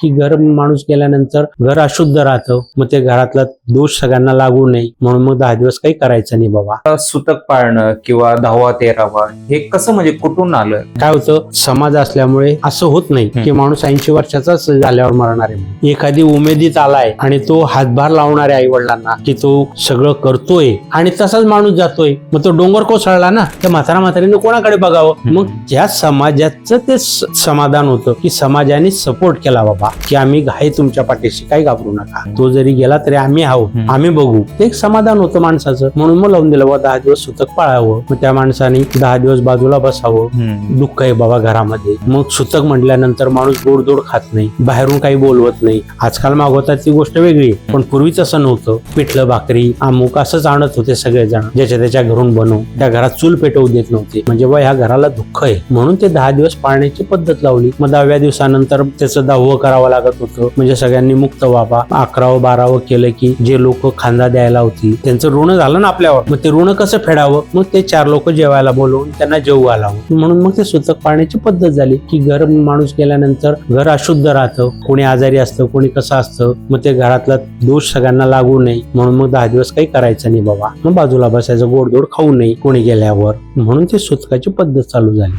की घर माणूस गेल्यानंतर घर अशुद्ध राहतं मग ते घरातला दोष सगळ्यांना लागू नये. म्हणून मग दहा दिवस काही करायचं नाही बाबा. सुतक पाळणं किंवा दहावा तेरावा हे कसं म्हणजे कुठून आलं? काय होतं समाज असल्यामुळे असं होत नाही की माणूस ऐंशी वर्षाचाच झाल्यावर मरणार आहे एखादी उमेदीत आलाय आणि तो हातभार लावणार आहे आई वडिलांना की तो सगळं करतोय आणि तसाच माणूस जातोय मग तो डोंगर कोसळला ना त्या म्हातारा म्हातारीने कोणाकडे बघावं? मग ज्या समाजाचं ते समाधान होतं की समाजाने सपोर्ट केला बाबा. की आम्ही आहे तुमच्या पाठीशी काही घाबरू नका. तो जरी गेला तरी आम्ही आहोत. आम्ही बघू. एक समाधान होतं माणसाचं. म्हणून मग लावून दिलं बाबा दहा दिवस सुतक पाळावं. मग त्या माणसाने दहा दिवस बाजूला बसावं. दुःख आहे बाबा घरामध्ये. मग सुतक म्हटल्यानंतर माणूस गोडदोड खात नाही. बाहेरून काही बोलवत नाही. आजकाल मागवतात ती गोष्ट वेगळी. पण पूर्वी तसं नव्हतं. पिठलं भाकरी अमुक असंच आणत होते सगळेजण. ज्याच्या त्याच्या घरून बनवून. त्या घरात चूल पेटवू देत नव्हते. म्हणजे बा ह्या घराला दुःख आहे. म्हणून ते दहा दिवस पाळण्याची पद्धत लावली. मग दहाव्या दिवसानंतर त्याचं दहावं करावं लागत होतं. म्हणजे सगळ्यांनी मुक्त व्हावा. अकरावं बारावं केलं की जे लोक खांदा द्यायला होती त्यांचं ऋण झालं ना आपल्यावर. मग ते ऋण कसं फेडावं? मग ते चार लोक जेवायला बोलवून त्यांना जेवू घालावं. म्हणून मग ते सुतक पाळण्याची पद्धत झाली की घर माणूस गेल्यानंतर घर अशुद्ध राहतं. कोणी आजारी असतं कोणी कसं असतं मग ते घरातला दोष सगळ्यांना लागू नये. म्हणून मग दहा दिवस काही करायचं नाही बाबा. मग बाजूला बसायचं गोडधोड खाऊ नये कोणी गेल्यावर. म्हणून ते सुतकाची पद्धत चालू झाली.